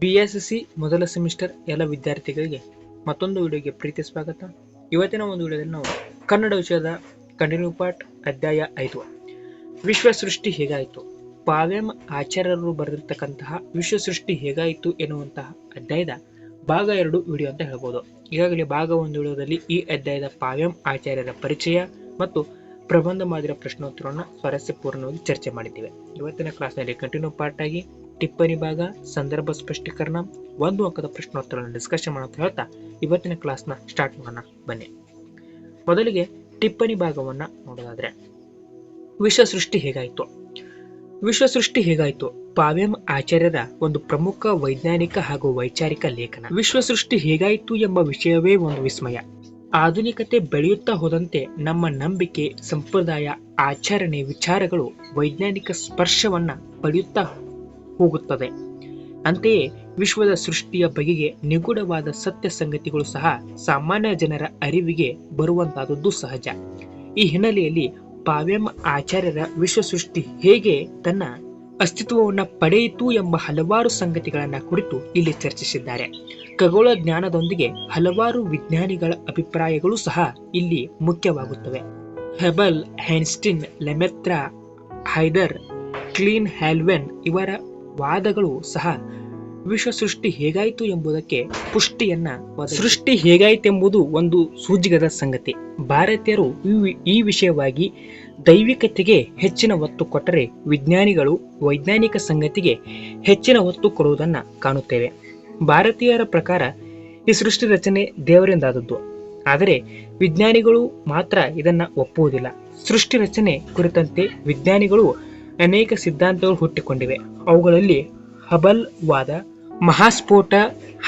B S C ಮೊದಲ semester ಎಲ್ಲ ವಿದ್ಯಾರ್ಥಿಗಳಿಗೆ ಮತ್ತೊಂದು ವಿಡಿಯೋಗೆ ಪ್ರೀತಿ ಸ್ವಾಗತ. ಇವತ್ತಿನ ಒಂದು ವಿಡಿಯೋದಲ್ಲಿ ನಾವು ಕನ್ನಡ ವಿಷಯದ ಕಂಟಿನ್ಯೂ ಪಾರ್ಟ್ ಅಧ್ಯಾಯ ಐದು. ವಿಶ್ವ ಸೃಷ್ಟಿ ಹೇಗಾಯಿತು? ಪಾವೆಂ ಆಚಾರ್ಯರು ಬರೆದಿರ್ತಕ್ಕಂತಹ ವಿಶ್ವ ಸೃಷ್ಟಿ ಹೇಗಾಯಿತು ಎನ್ನುವಂತಹ ಅಧ್ಯಾಯದ ಭಾಗ ಎರಡು ವಿಡಿಯೋ ಅಂತ ಹೇಳ್ಬೋದು. ಈಗಾಗಲೇ ಭಾಗ ಒಂದು ವಿಡಿಯೋದಲ್ಲಿ ಈ ಅಧ್ಯಾಯದ ಪಾವೆಂ ಆಚಾರ್ಯರ ಪರಿಚಯ ಮತ್ತು ಪ್ರಬಂಧ ಮಾದರಿಯ ಪ್ರಶ್ನೋತ್ತರವನ್ನು ಸ್ವಾರಸ್ಯಪೂರ್ಣವಾಗಿ ಚರ್ಚೆ ಮಾಡಿದ್ದೇವೆ. ಇವತ್ತಿನ ಕ್ಲಾಸ್ನಲ್ಲಿ ಕಂಟಿನ್ಯೂ ಪಾರ್ಟ್ ಆಗಿ ಟಿಪ್ಪಣಿ ಭಾಗ, ಸಂದರ್ಭ ಸ್ಪಷ್ಟೀಕರಣ, ಒಂದು ಅಂಕದ ಪ್ರಶ್ನೋತ್ತರಗಳನ್ನು ಡಿಸ್ಕಷನ್ ಮಾಡೋಣ ಹೇಳ್ತಾ ಇವತ್ತಿನ ಕ್ಲಾಸ್ನ ಸ್ಟಾರ್ಟ್ ಮಾಡೋಣ, ಬನ್ನಿ. ಮೊದಲಿಗೆ ಟಿಪ್ಪಣಿ ಭಾಗವನ್ನ ನೋಡೋದಾದ್ರೆ, ವಿಶ್ವ ಸೃಷ್ಟಿ ಹೇಗಾಯಿತು? ವಿಶ್ವ ಸೃಷ್ಟಿ ಹೇಗಾಯಿತು? ಪಾವ್ಯಂ ಆಚಾರ್ಯರ ಒಂದು ಪ್ರಮುಖ ವೈಜ್ಞಾನಿಕ ಹಾಗೂ ವೈಚಾರಿಕ ಲೇಖನ. ವಿಶ್ವ ಸೃಷ್ಟಿ ಹೇಗಾಯಿತು ಎಂಬ ವಿಷಯವೇ ಒಂದು ವಿಸ್ಮಯ. ಆಧುನಿಕತೆ ಬೆಳೆಯುತ್ತಾ ಹೋದಂತೆ ನಮ್ಮ ನಂಬಿಕೆ, ಸಂಪ್ರದಾಯ, ಆಚರಣೆ ವಿಚಾರಗಳು ವೈಜ್ಞಾನಿಕ ಸ್ಪರ್ಶವನ್ನ ಪಡೆಯುತ್ತಾ ಹೋಗುತ್ತದೆ. ಅಂತೆಯೇ ವಿಶ್ವದ ಸೃಷ್ಟಿಯ ಬಗೆಗೆ ನಿಗೂಢವಾದ ಸತ್ಯ ಸಂಗತಿಗಳು ಸಹ ಸಾಮಾನ್ಯ ಜನರ ಅರಿವಿಗೆ ಬರುವಂತಹದ್ದು ಸಹಜ. ಈ ಹಿನ್ನೆಲೆಯಲ್ಲಿ ಪಾವ್ಯಂ ಆಚಾರ್ಯರ ವಿಶ್ವ ಸೃಷ್ಟಿ ಹೇಗೆ ತನ್ನ ಅಸ್ತಿತ್ವವನ್ನು ಪಡೆಯಿತು ಎಂಬ ಹಲವಾರು ಸಂಗತಿಗಳನ್ನು ಕುರಿತು ಇಲ್ಲಿ ಚರ್ಚಿಸಿದ್ದಾರೆ. ಖಗೋಳ ಜ್ಞಾನದೊಂದಿಗೆ ಹಲವಾರು ವಿಜ್ಞಾನಿಗಳ ಅಭಿಪ್ರಾಯಗಳು ಸಹ ಇಲ್ಲಿ ಮುಖ್ಯವಾಗುತ್ತವೆ. ಹೆಬಲ್, ಹೈನ್ಸ್ಟಿನ್, ಲೆಮೆತ್ರಾ, ಹೈದರ್, ಕ್ಲೀನ್ ಹ್ಯಾಲ್ವೆನ್ ಇವರ ವಾದಗಳು ಸಹ ವಿಶ್ವ ಸೃಷ್ಟಿ ಹೇಗಾಯಿತು ಎಂಬುದಕ್ಕೆ ಪುಷ್ಟಿಯನ್ನ. ಸೃಷ್ಟಿ ಹೇಗಾಯಿತೆಂಬುದು ಒಂದು ಸೂಜಿಗದ ಸಂಗತಿ. ಭಾರತೀಯರು ಈ ವಿಷಯವಾಗಿ ದೈವಿಕತೆಗೆ ಹೆಚ್ಚಿನ ಒತ್ತು ಕೊಟ್ಟರೆ ವಿಜ್ಞಾನಿಗಳು ವೈಜ್ಞಾನಿಕ ಸಂಗತಿಗೆ ಹೆಚ್ಚಿನ ಒತ್ತು ಕೊಡುವುದನ್ನು ಕಾಣುತ್ತೇವೆ. ಭಾರತೀಯರ ಪ್ರಕಾರ ಈ ಸೃಷ್ಟಿ ರಚನೆ ದೇವರಿಂದಾದದ್ದು. ಆದರೆ ವಿಜ್ಞಾನಿಗಳು ಮಾತ್ರ ಇದನ್ನು ಒಪ್ಪುವುದಿಲ್ಲ. ಸೃಷ್ಟಿ ರಚನೆ ಕುರಿತಂತೆ ವಿಜ್ಞಾನಿಗಳು ಅನೇಕ ಸಿದ್ಧಾಂತಗಳು ಹುಟ್ಟಿಕೊಂಡಿವೆ. ಅವುಗಳಲ್ಲಿ ಹಬಲ್ ವಾದ, ಮಹಾಸ್ಫೋಟ,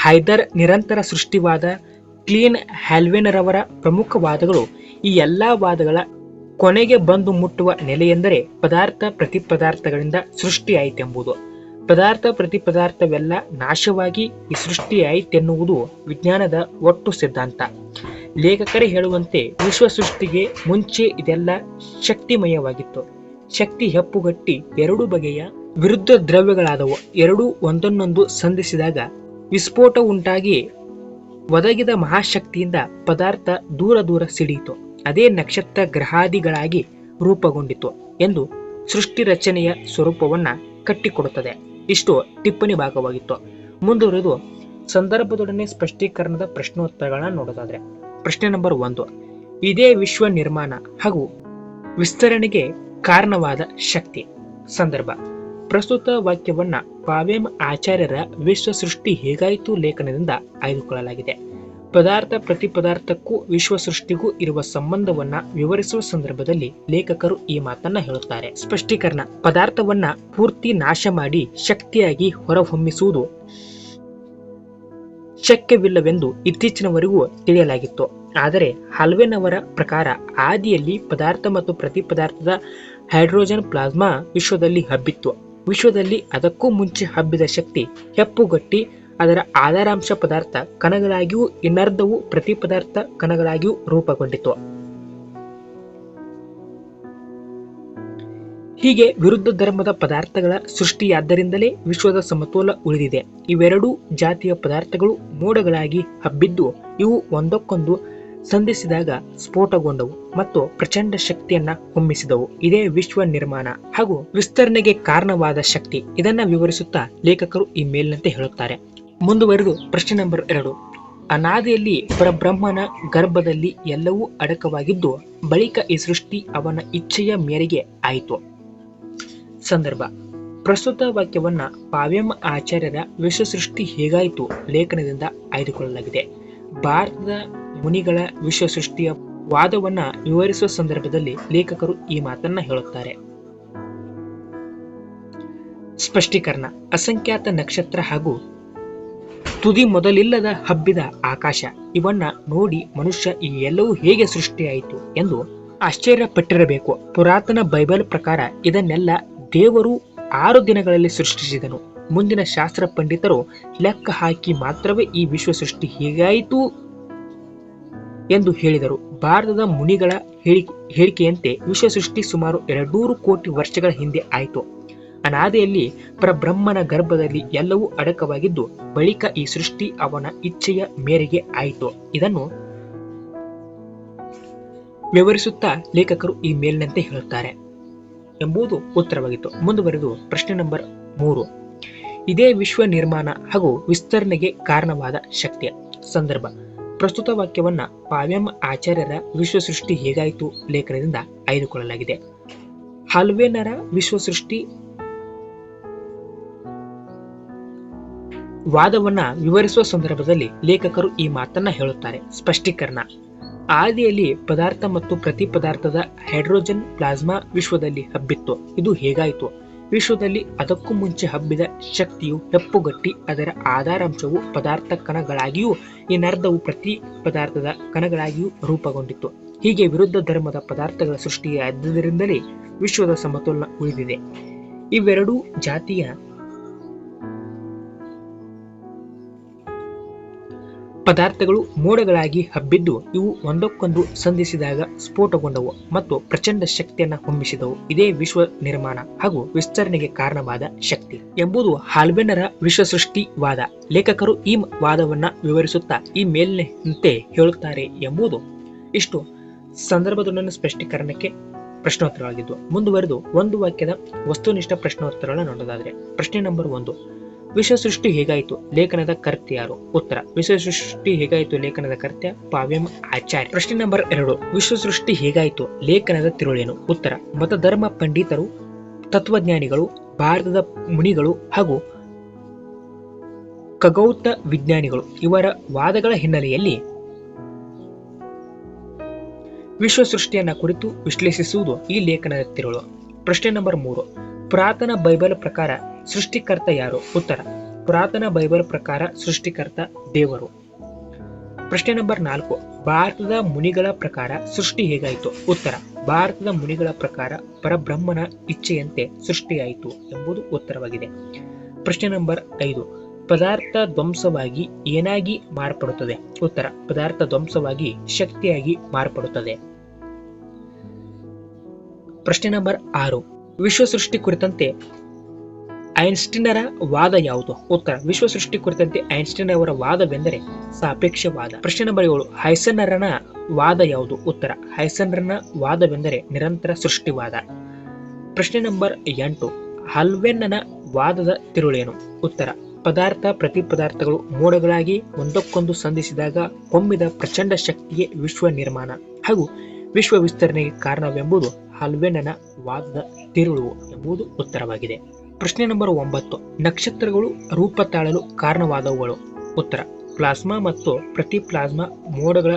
ಹೈದರ್ ನಿರಂತರ ಸೃಷ್ಟಿವಾದ, ಕ್ಲೀನ್ ಹ್ಯಾಲ್ವೆನರವರ ಪ್ರಮುಖ ವಾದಗಳು ಈ ಎಲ್ಲ ವಾದಗಳ ಕೊನೆಗೆ ಬಂದು ಮುಟ್ಟುವ ನೆಲೆಯೆಂದರೆ ಪದಾರ್ಥ ಪ್ರತಿ ಪದಾರ್ಥಗಳಿಂದ ಸೃಷ್ಟಿಯಾಯಿತೆಂಬುದು. ಪದಾರ್ಥ ಪ್ರತಿ ಪದಾರ್ಥವೆಲ್ಲ ನಾಶವಾಗಿ ಈ ಸೃಷ್ಟಿಯಾಯಿತೆನ್ನುವುದು ವಿಜ್ಞಾನದ ಒಟ್ಟು ಸಿದ್ಧಾಂತ. ಲೇಖಕರೇ ಹೇಳುವಂತೆ ವಿಶ್ವ ಸೃಷ್ಟಿಗೆ ಮುಂಚೆ ಇದೆಲ್ಲ ಶಕ್ತಿಮಯವಾಗಿತ್ತು. ಶಕ್ತಿ ಹೆಪ್ಪುಗಟ್ಟಿ ಎರಡು ಬಗೆಯ ವಿರುದ್ಧ ದ್ರವ್ಯಗಳಾದವು. ಎರಡೂ ಒಂದನ್ನೊಂದು ಸಂಧಿಸಿದಾಗ ವಿಸ್ಫೋಟ ಉಂಟಾಗಿ ಒದಗಿದ ಮಹಾಶಕ್ತಿಯಿಂದ ಪದಾರ್ಥ ದೂರ ದೂರ ಸಿಡಿಯಿತು. ಅದೇ ನಕ್ಷತ್ರ ಗ್ರಹಾದಿಗಳಾಗಿ ರೂಪುಗೊಂಡಿತು ಎಂದು ಸೃಷ್ಟಿ ರಚನೆಯ ಸ್ವರೂಪವನ್ನ ಕಟ್ಟಿಕೊಡುತ್ತದೆ. ಇಷ್ಟು ಟಿಪ್ಪಣಿ ಭಾಗವಾಗಿತ್ತು. ಮುಂದುವರೆದು ಸಂದರ್ಭದೊಡನೆ ಸ್ಪಷ್ಟೀಕರಣದ ಪ್ರಶ್ನೋತ್ತರಗಳನ್ನ ನೋಡೋದಾದ್ರೆ, ಪ್ರಶ್ನೆ ನಂಬರ್ ಒಂದು. ಇದೇ ವಿಶ್ವ ನಿರ್ಮಾಣ ಹಾಗೂ ವಿಸ್ತರಣೆಗೆ ಕಾರಣವಾದ ಶಕ್ತಿ. ಸಂದರ್ಭ. ಪ್ರಸ್ತುತ ವಾಕ್ಯವನ್ನ ಪಾವೇಮ್ ಆಚಾರ್ಯರ ವಿಶ್ವ ಸೃಷ್ಟಿ ಹೇಗಾಯಿತು ಲೇಖನದಿಂದ ಆಯ್ದುಕೊಳ್ಳಲಾಗಿದೆ. ಪದಾರ್ಥ ಪ್ರತಿ ಪದಾರ್ಥಕ್ಕೂ ವಿಶ್ವ ಸೃಷ್ಟಿಗೂ ಇರುವ ಸಂಬಂಧವನ್ನ ವಿವರಿಸುವ ಸಂದರ್ಭದಲ್ಲಿ ಲೇಖಕರು ಈ ಮಾತನ್ನ ಹೇಳುತ್ತಾರೆ. ಸ್ಪಷ್ಟೀಕರಣ. ಪದಾರ್ಥವನ್ನ ಪೂರ್ತಿ ನಾಶ ಮಾಡಿ ಶಕ್ತಿಯಾಗಿ ಹೊರಹೊಮ್ಮಿಸುವುದು ಶಕ್ಯವಿಲ್ಲವೆಂದು ಇತ್ತೀಚಿನವರೆಗೂ ತಿಳಿಯಲಾಗಿತ್ತು. ಆದರೆ ಹಲ್ವೆನವರ ಪ್ರಕಾರ ಆದಿಯಲ್ಲಿ ಪದಾರ್ಥ ಮತ್ತು ಪ್ರತಿ ಪದಾರ್ಥದ ಹೈಡ್ರೋಜನ್ ಪ್ಲಾಸ್ಮಾ ವಿಶ್ವದಲ್ಲಿ ಹಬ್ಬಿತ್ತು. ವಿಶ್ವದಲ್ಲಿ ಅದಕ್ಕೂ ಮುಂಚೆ ಹಬ್ಬಿದ ಶಕ್ತಿ ಹೆಪ್ಪುಗಟ್ಟಿ, ಅದರ ಆಧಾರಾಂಶ ಪದಾರ್ಥ ಕಣಗಳಾಗಿಯೂ ಇನ್ನರ್ಧವು ಪ್ರತಿ ಪದಾರ್ಥ ಕಣಗಳಾಗಿಯೂ ರೂಪಗೊಂಡಿತು ಹೀಗೆ ವಿರುದ್ಧ ಧರ್ಮದ ಪದಾರ್ಥಗಳ ಸೃಷ್ಟಿಯಾದ್ದರಿಂದಲೇ ವಿಶ್ವದ ಸಮತೋಲ ಉಳಿದಿದೆ. ಇವೆರಡೂ ಜಾತಿಯ ಪದಾರ್ಥಗಳು ಮೋಡಗಳಾಗಿ ಹಬ್ಬಿದ್ದು ಇವು ಒಂದಕ್ಕೊಂದು ಸಂಧಿಸಿದಾಗ ಸ್ಫೋಟಗೊಂಡವು ಮತ್ತು ಪ್ರಚಂಡ ಶಕ್ತಿಯನ್ನ ಹೊಮ್ಮಿಸಿದವು. ಇದೇ ವಿಶ್ವ ನಿರ್ಮಾಣ ಹಾಗೂ ವಿಸ್ತರಣೆಗೆ ಕಾರಣವಾದ ಶಕ್ತಿ. ಇದನ್ನ ವಿವರಿಸುತ್ತಾ ಲೇಖಕರು ಈ ಮೇಲಿನಂತೆ ಹೇಳುತ್ತಾರೆ. ಮುಂದುವರೆದು ಪ್ರಶ್ನೆ ನಂಬರ್ ಎರಡು. ಅನಾದಿಯಲ್ಲಿ ಪರಬ್ರಹ್ಮನ ಗರ್ಭದಲ್ಲಿ ಎಲ್ಲವೂ ಅಡಕವಾಗಿದ್ದು, ಬಳಿಕ ಈ ಸೃಷ್ಟಿ ಅವನ ಇಚ್ಛೆಯ ಮೇರೆಗೆ ಆಯಿತು. ಸಂದರ್ಭ. ಪ್ರಸ್ತುತ ವಾಕ್ಯವನ್ನ ಪಾವ್ಯಮ್ಮ ಆಚಾರ್ಯರ ವಿಶ್ವ ಸೃಷ್ಟಿ ಹೇಗಾಯಿತು ಲೇಖನದಿಂದ ಆಯ್ದುಕೊಳ್ಳಲಾಗಿದೆ. ಭಾರತದ ಮುನಿಗಳ ವಿಶ್ವ ಸೃಷ್ಟಿಯ ವಾದವನ್ನ ವಿವರಿಸುವ ಸಂದರ್ಭದಲ್ಲಿ ಲೇಖಕರು ಈ ಮಾತನ್ನ ಹೇಳುತ್ತಾರೆ. ಸ್ಪಷ್ಟೀಕರಣ, ಅಸಂಖ್ಯಾತ ನಕ್ಷತ್ರ ಹಾಗೂ ತುದಿ ಮೊದಲಿಲ್ಲದ ಹಬ್ಬಿದ ಆಕಾಶ, ಇವನ್ನ ನೋಡಿ ಮನುಷ್ಯ ಈ ಎಲ್ಲವೂ ಹೇಗೆ ಸೃಷ್ಟಿಯಾಯಿತು ಎಂದು ಆಶ್ಚರ್ಯಪಟ್ಟಿರಬೇಕು ಪುರಾತನ ಬೈಬಲ್ ಪ್ರಕಾರ ಇದನ್ನೆಲ್ಲ ದೇವರು ಆರು ದಿನಗಳಲ್ಲಿ ಸೃಷ್ಟಿಸಿದನು. ಮುಂದಿನ ಶಾಸ್ತ್ರ ಪಂಡಿತರು ಲೆಕ್ಕ ಹಾಕಿ ಮಾತ್ರವೇ ಈ ವಿಶ್ವ ಸೃಷ್ಟಿ ಹೇಗಾಯಿತು ಎಂದು ಹೇಳಿದರು. ಭಾರತದ ಮುನಿಗಳ ಹೇಳಿ, ಹೇಳಿಕೆಯಂತೆ ವಿಶ್ವ ಸೃಷ್ಟಿ ಸುಮಾರು ಎರಡೂರು ಕೋಟಿ ವರ್ಷಗಳ ಹಿಂದೆ ಆಯಿತು. ಅನಾದಿಯಲ್ಲಿ ಪರಬ್ರಹ್ಮನ ಗರ್ಭದಲ್ಲಿ ಎಲ್ಲವೂ ಅಡಕವಾಗಿದ್ದು, ಬಳಿಕ ಈ ಸೃಷ್ಟಿ ಅವನ ಇಚ್ಛೆಯ ಮೇರೆಗೆ ಆಯಿತು. ಇದನ್ನು ವಿವರಿಸುತ್ತಾ ಲೇಖಕರು ಈ ಮೇಲಿನಂತೆ ಹೇಳುತ್ತಾರೆ. ಎಂಬುದು ಉತ್ತರವಾಗಿತ್ತು. ಮುಂದುವರೆದು ಪ್ರಶ್ನೆ ನಂಬರ್ ಮೂರು. ಇದೇ ವಿಶ್ವ ನಿರ್ಮಾಣ ಹಾಗೂ ವಿಸ್ತರಣೆಗೆ ಕಾರಣವಾದ ಶಕ್ತಿಯ ಸಂದರ್ಭ. ಪ್ರಸ್ತುತ ವಾಕ್ಯವನ್ನ ಪಾವ್ಯಂ ಆಚಾರ್ಯರ ವಿಶ್ವ ಸೃಷ್ಟಿ ಹೇಗಾಯಿತು ಲೇಖನದಿಂದ ಆಯ್ದುಕೊಳ್ಳಲಾಗಿದೆ. ಹಲ್ವೇನರ ವಿಶ್ವ ಸೃಷ್ಟಿ ವಾದವನ್ನ ವಿವರಿಸುವ ಸಂದರ್ಭದಲ್ಲಿ ಲೇಖಕರು ಈ ಮಾತನ್ನ ಹೇಳುತ್ತಾರೆ. ಸ್ಪಷ್ಟೀಕರಣ. ಆದಿಯಲ್ಲಿ ಪದಾರ್ಥ ಮತ್ತು ಪ್ರತಿ ಪದಾರ್ಥದ ಹೈಡ್ರೋಜನ್ ಪ್ಲಾಸ್ಮಾ ವಿಶ್ವದಲ್ಲಿ ಹಬ್ಬಿತ್ತು. ಇದು ಹೇಗಾಯಿತು? ವಿಶ್ವದಲ್ಲಿ ಅದಕ್ಕೂ ಮುಂಚೆ ಹಬ್ಬಿದ ಶಕ್ತಿಯು ಹೆಪ್ಪುಗಟ್ಟಿ ಅದರ ಆಧಾರಾಂಶವು ಪದಾರ್ಥ ಕಣಗಳಾಗಿಯೂ ಇನ್ನರ್ಧವು ಪ್ರತಿ ಪದಾರ್ಥದ ಕಣಗಳಾಗಿಯೂ ರೂಪುಗೊಂಡಿತ್ತು. ಹೀಗೆ ವಿರುದ್ಧ ಧರ್ಮದ ಪದಾರ್ಥಗಳ ಸೃಷ್ಟಿಯಾದ್ದರಿಂದಲೇ ವಿಶ್ವದ ಸಮತೋಲನ ಉಳಿದಿದೆ. ಇವೆರಡೂ ಜಾತಿಯ ಪದಾರ್ಥಗಳು ಮೋಡಗಳಾಗಿ ಹಬ್ಬಿದ್ದು ಇವು ಒಂದಕ್ಕೊಂದು ಸಂಧಿಸಿದಾಗ ಸ್ಫೋಟಗೊಂಡವು ಮತ್ತು ಪ್ರಚಂಡ ಶಕ್ತಿಯನ್ನ ಹೊಮ್ಮಿಸಿದವು. ಇದೇ ವಿಶ್ವ ನಿರ್ಮಾಣ ಹಾಗೂ ವಿಸ್ತರಣೆಗೆ ಕಾರಣವಾದ ಶಕ್ತಿ ಎಂಬುದು ಹಾಲ್ಬೆನ್ನರ ವಿಶ್ವ ಸೃಷ್ಟಿ ವಾದ ಲೇಖಕರು ಈ ವಾದವನ್ನ ವಿವರಿಸುತ್ತಾ ಈ ಮೇಲಿನಂತೆ ಹೇಳುತ್ತಾರೆ ಎಂಬುದು ಇಷ್ಟು. ಸಂದರ್ಭದೊಂದಿನ ಸ್ಪಷ್ಟೀಕರಣಕ್ಕೆ ಪ್ರಶ್ನೋತ್ತರವಾಗಿದ್ದು ಮುಂದುವರೆದು ಒಂದು ವಾಕ್ಯದ ವಸ್ತುನಿಷ್ಠ ಪ್ರಶ್ನೋತ್ತರಗಳನ್ನು ನೋಡೋದಾದ್ರೆ ಪ್ರಶ್ನೆ ನಂಬರ್ ಒಂದು. ವಿಶ್ವ ಸೃಷ್ಟಿ ಹೇಗಾಯಿತು? ಲೇಖನದ ಕರ್ತ ಯಾರು? ಉತ್ತರ ವಿಶ್ವ ಸೃಷ್ಟಿ ಹೇಗಾಯಿತು ಲೇಖನದ ಕರ್ತ್ಯ ಪಾವ್ಯಂ ಆಚಾರ್ಯ. ಪ್ರಶ್ನೆ ನಂಬರ್ ಎರಡು ವಿಶ್ವ ಸೃಷ್ಟಿ ಹೇಗಾಯಿತು? ಲೇಖನದ ತಿರುಳೇನು? ಉತ್ತರ ಮತ ಧರ್ಮ ಪಂಡಿತರು, ತತ್ವಜ್ಞಾನಿಗಳು, ಭಾರತದ ಮುನಿಗಳು ಹಾಗೂ ಖಗೌತ ವಿಜ್ಞಾನಿಗಳು, ಇವರ ವಾದಗಳ ಹಿನ್ನೆಲೆಯಲ್ಲಿ ವಿಶ್ವ ಸೃಷ್ಟಿಯನ್ನ ಕುರಿತು ವಿಶ್ಲೇಷಿಸುವುದು ಈ ಲೇಖನದ ತಿರುಳು. ಪ್ರಶ್ನೆ ನಂಬರ್ ಮೂರು, ಪುರಾತನ ಬೈಬಲ್ ಪ್ರಕಾರ ಸೃಷ್ಟಿಕರ್ತ ಯಾರು? ಉತ್ತರ, ಪುರಾತನ ಬೈಬಲ್ ಪ್ರಕಾರ ಸೃಷ್ಟಿಕರ್ತ ದೇವರು. ಪ್ರಶ್ನೆ ನಂಬರ್ ನಾಲ್ಕು, ಭಾರತದ ಮುನಿಗಳ ಪ್ರಕಾರ ಸೃಷ್ಟಿ ಹೇಗಾಯಿತು? ಉತ್ತರ, ಭಾರತದ ಮುನಿಗಳ ಪ್ರಕಾರ ಪರಬ್ರಹ್ಮನ ಇಚ್ಛೆಯಂತೆ ಸೃಷ್ಟಿಯಾಯಿತು ಎಂಬುದು ಉತ್ತರವಾಗಿದೆ. ಪ್ರಶ್ನೆ ನಂಬರ್ ಐದು, ಪದಾರ್ಥ ಧ್ವಂಸವಾಗಿ ಏನಾಗಿ ಮಾರ್ಪಡುತ್ತದೆ? ಉತ್ತರ, ಪದಾರ್ಥ ಧ್ವಂಸವಾಗಿ ಶಕ್ತಿಯಾಗಿ ಮಾರ್ಪಡುತ್ತದೆ. ಪ್ರಶ್ನೆ ನಂಬರ್ ಆರು ವಿಶ್ವ ಸೃಷ್ಟಿ ಕುರಿತಂತೆ ಐನ್ಸ್ಟೀನರ ವಾದ ಯಾವುದು? ಉತ್ತರ, ವಿಶ್ವ ಸೃಷ್ಟಿ ಕುರಿತಂತೆ ಐನ್ಸ್ಟೀನ್ ಅವರ ವಾದವೆಂದರೆ ಸಾಪೇಕ್ಷವಾದ. ಪ್ರಶ್ನೆ ನಂಬರ್ ಏಳು ಹೈಸನ್ನರನ ವಾದ ಯಾವುದು? ಉತ್ತರ ಹೈಸನ್ನರನ ವಾದವೆಂದರೆ ನಿರಂತರ ಸೃಷ್ಟಿವಾದ. ಪ್ರಶ್ನೆ ನಂಬರ್ ಎಂಟು, ಹಲ್ವೆನ್ನನ ವಾದದ ತಿರುಳೇನು? ಉತ್ತರ, ಪದಾರ್ಥ ಪ್ರತಿ ಪದಾರ್ಥಗಳು ಮೋಡಗಳಾಗಿ ಒಂದಕ್ಕೊಂದು ಸಂಧಿಸಿದಾಗ ಹೊಮ್ಮಿದ ಪ್ರಚಂಡ ಶಕ್ತಿಯೇ ವಿಶ್ವ ನಿರ್ಮಾಣ. ಹಾಗೂ ವಿಶ್ವ ವಿಸ್ತರಣೆಗೆ ಕಾರಣವೆಂಬುದು ಹಲ್ವೆನ್ನನ ವಾದದ ತಿರುಳು ಎಂಬುದು ಉತ್ತರವಾಗಿದೆ. ಪ್ರಶ್ನೆ ನಂಬರ್ ಒಂಬತ್ತು. ನಕ್ಷತ್ರಗಳು ರೂಪ ತಾಳಲು ಕಾರಣವಾದವುಗಳು. ಉತ್ತರ. ಪ್ಲಾಸ್ಮಾ ಮತ್ತು ಪ್ರತಿ ಪ್ಲಾಸ್ಮಾ ಮೋಡಗಳ,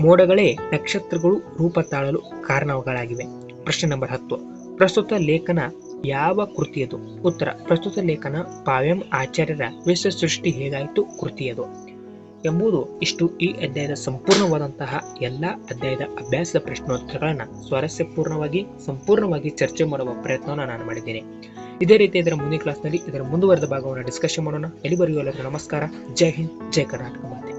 ಮೋಡಗಳೇ ನಕ್ಷತ್ರಗಳು ರೂಪ ತಾಳಲು ಕಾರಣಗಳಾಗಿವೆ. ಪ್ರಶ್ನೆ ನಂಬರ್ ಹತ್ತು. ಪ್ರಸ್ತುತ ಲೇಖನ ಯಾವ ಕೃತಿಯದು? ಉತ್ತರ. ಪ್ರಸ್ತುತ ಲೇಖನ ಪಾವ್ಯಂ ಆಚಾರ್ಯರ ವಿಶ್ವ ಸೃಷ್ಟಿ ಹೇಗಾಯಿತು? ಕೃತಿಯದು. ಎಂಬುದು ಇಷ್ಟು ಈ ಅಧ್ಯಾಯದ ಸಂಪೂರ್ಣವಾದಂತಹ ಎಲ್ಲಾ ಅಧ್ಯಾಯದ ಅಭ್ಯಾಸದ ಪ್ರಶ್ನೋತ್ತರಗಳನ್ನು ಸ್ವಾರಸ್ಯಪೂರ್ಣವಾಗಿ ಸಂಪೂರ್ಣವಾಗಿ ಚರ್ಚೆ ಮಾಡುವ ಪ್ರಯತ್ನವನ್ನು ನಾನು ಮಾಡಿದ್ದೇನೆ. ಇದೇ ರೀತಿ ಇದರ ಮುಂದಿನ ಕ್ಲಾಸ್ನಲ್ಲಿ ಇದರ ಮುಂದುವರೆದ ಭಾಗವನ್ನು ಡಿಸ್ಕಷನ್ ಮಾಡೋಣ. ಎಲ್ಲಿವರೆಗೂ ಎಲ್ಲರಿಗೂ ನಮಸ್ಕಾರ. ಜೈ ಹಿಂದ್, ಜೈ ಕರ್ನಾಟಕ. ಮಾತೆ